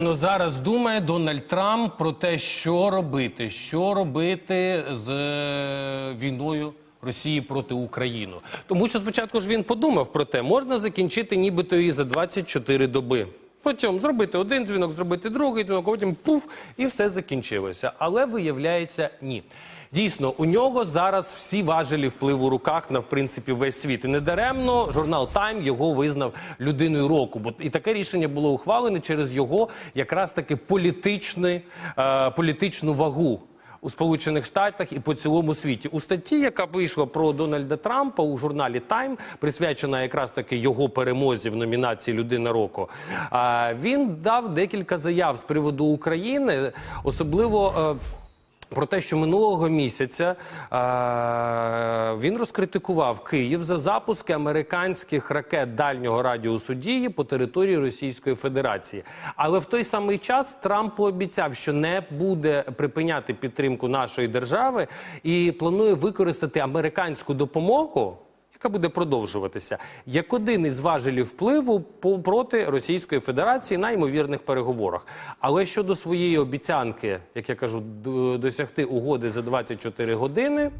Ну, зараз думає Дональд Трамп про те, що робити, що робити з е, війною Росії проти України. Тому що спочатку ж він подумав про те, можна закінчити нібито і за 24 доби. Потім зробити один дзвінок, зробити другий дзвінок, потім пуф, і все закінчилося. Але виявляється, ні. Дійсно, у нього зараз всі важелі впливу руках на в принципі весь світ. І недаремно журнал Тайм його визнав людиною року. Бо і таке рішення було ухвалене через його якраз таки політичний, е, політичну вагу. У Сполучених Штатах і по цілому світі у статті, яка вийшла про Дональда Трампа у журналі Time, присвячена якраз таки його перемозі в номінації Людина року. Він дав декілька заяв з приводу України, особливо. Про те, що минулого місяця е, він розкритикував Київ за запуски американських ракет дальнього радіусу дії по території Російської Федерації. Але в той самий час Трамп пообіцяв, що не буде припиняти підтримку нашої держави і планує використати американську допомогу. Яка буде продовжуватися як один із важелів впливу проти Російської Федерації на ймовірних переговорах. Але щодо своєї обіцянки, як я кажу, досягти угоди за 24 години.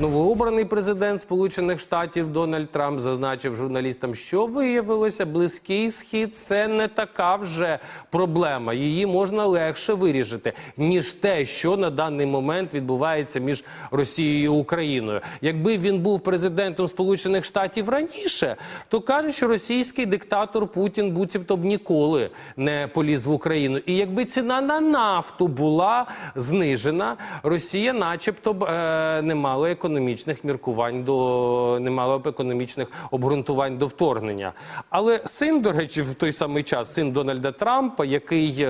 Новообраний президент Сполучених Штатів Дональд Трамп зазначив журналістам, що виявилося, близький схід це не така вже проблема. Її можна легше вирішити, ніж те, що на даний момент відбувається між Росією і Україною. Якби він був президентом Сполучених Штатів раніше, то каже, що російський диктатор Путін буцімто б ніколи не поліз в Україну. І якби ціна на нафту була знижена, Росія, начебто, б е, не мала економічних міркувань до не мало б економічних обґрунтувань до вторгнення. Але син, до речі, в той самий час син Дональда Трампа, який.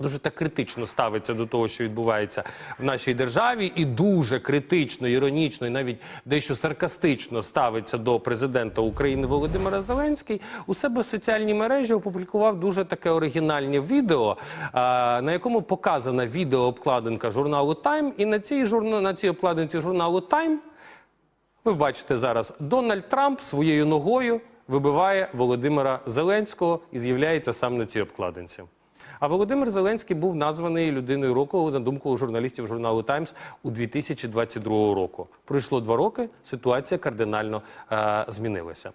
Е, Дуже так критично ставиться до того, що відбувається в нашій державі, і дуже критично, іронічно, і навіть дещо саркастично ставиться до президента України Володимира Зеленський. У себе в соціальній мережі опублікував дуже таке оригінальне відео, на якому показана відеообкладинка журналу Time. І на цій журна на цій обкладинці журналу Time ви бачите зараз Дональд Трамп своєю ногою вибиває Володимира Зеленського і з'являється сам на цій обкладинці. А Володимир Зеленський був названий людиною року на думку журналістів журналу Таймс у 2022 року. Пройшло два роки. Ситуація кардинально е, змінилася.